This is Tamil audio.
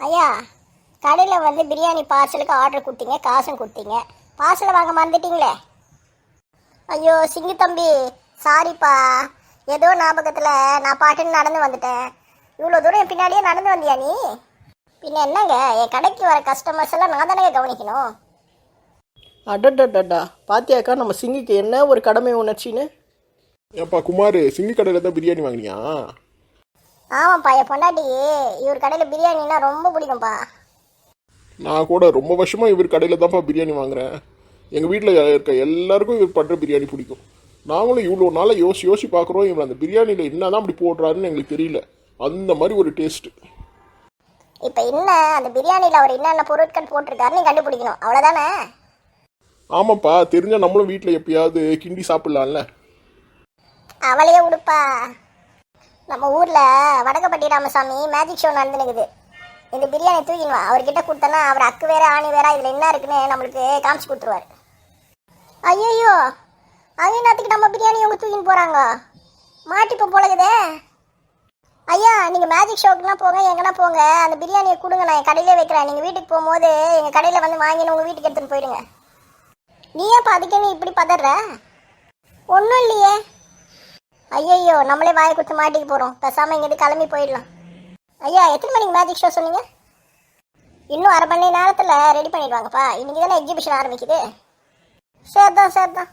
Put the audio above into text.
ஐயா கடையில் வந்து பிரியாணி பார்சலுக்கு ஆர்டர் கொடுத்தீங்க காசும் கொடுத்தீங்க. பார்சலை வாங்க மறந்துட்டீங்களே? ஐயோ சிங்கு தம்பி சாரிப்பா ஏதோ ஞாபகத்தில் நான் பாட்டுன்னு நடந்து வந்துட்டேன். இவ்வளோ தூரம் என் பின்னாடியே நடந்து வந்தியா நீ? பின்ன என்னங்க என் கடைக்கு வர கஸ்டமர்ஸ் எல்லாம் நான் தானே கவனிக்கணும்? அடடடடா பாத்தியாக்கா நம்ம சிங்கிக்கு என்ன ஒரு கடமை உணர்ச்சின்னு? ஏப்பா குமார் சிங்கி கடையில் தான் பிரியாணி வாங்கினியா? ஆமாப்பா என் பொண்டாட்டி இவர் கடையில் பிரியாணின்னா ரொம்ப பிடிக்கும்ப்பா. நான் கூட ரொம்ப வருஷமாக இவர் கடையில் தான்ப்பா பிரியாணி வாங்குறேன். எங்கள் வீட்டில் இருக்க எல்லாருக்கும் இவர் பண்ணுற பிரியாணி பிடிக்கும். நாங்களும் இவ்வளோ நாளாக யோசி யோசி பார்க்குறோம் இவர் அந்த பிரியாணியில் என்ன தான் அப்படி போடுறாருன்னு எங்களுக்கு தெரியல. அந்த மாதிரி ஒரு டேஸ்ட்டு. இப்போ என்ன அந்த பிரியாணியில் அவர் என்னென்ன பொருட்கள் போட்டிருக்காருன்னு கண்டுபிடிக்கணும். அவ்வளோதானே ஆமாப்பா தெரிஞ்சால் நம்மளும் வீட்டில் எப்பயாவது கிண்டி சாப்பிட்லாம்ல. அவளையே உடுப்பா. நம்ம ஊரில் வடக்கப்பட்டி ராமசாமி மேஜிக் ஷோ நடந்துனுக்குது இந்த பிரியாணி தூக்கிடுவா அவர்கிட்ட கொடுத்தனா அவர் அக்கு வேற ஆணி வேற இதில் என்ன இருக்குன்னு நம்மளுக்கு காமிச்சு கொடுத்துருவார். ஐயோ அவங்க நேரத்துக்கு நம்ம பிரியாணி இவங்க தூக்கின்னு போகிறாங்க மாட்டிப்போ போலகுதே ஐயா நீங்கள் மேஜிக் ஷோக்குலாம் போங்க எங்கன்னா போங்க. அந்த பிரியாணியை கொடுங்க நான் என் கடையிலே வைக்கிறேன். நீங்கள் வீட்டுக்கு போகும்போது எங்கள் கடையில் வந்து வாங்கின்னு உங்கள் வீட்டுக்கு எடுத்துகிட்டு போயிடுங்க. நீ ஏன் அதுக்கே நீ இப்படி பதற ஒன்றும் இல்லையே. ஐயையோ நம்மளே வாயை குத்து மாட்டிக்க போகிறோம் பேசாமல் இங்கேருந்து கிளம்பி போயிடலாம். ஐயா எத்தனை மணிக்கு மேஜிக் ஷோ சொன்னீங்க? இன்னும் அரை மணி நேரத்தில் ரெடி பண்ணிடுவாங்கப்பா. இன்னைக்கு தானே எக்ஸிபிஷன் ஆரம்பிக்குது சரிதான் சரிதான்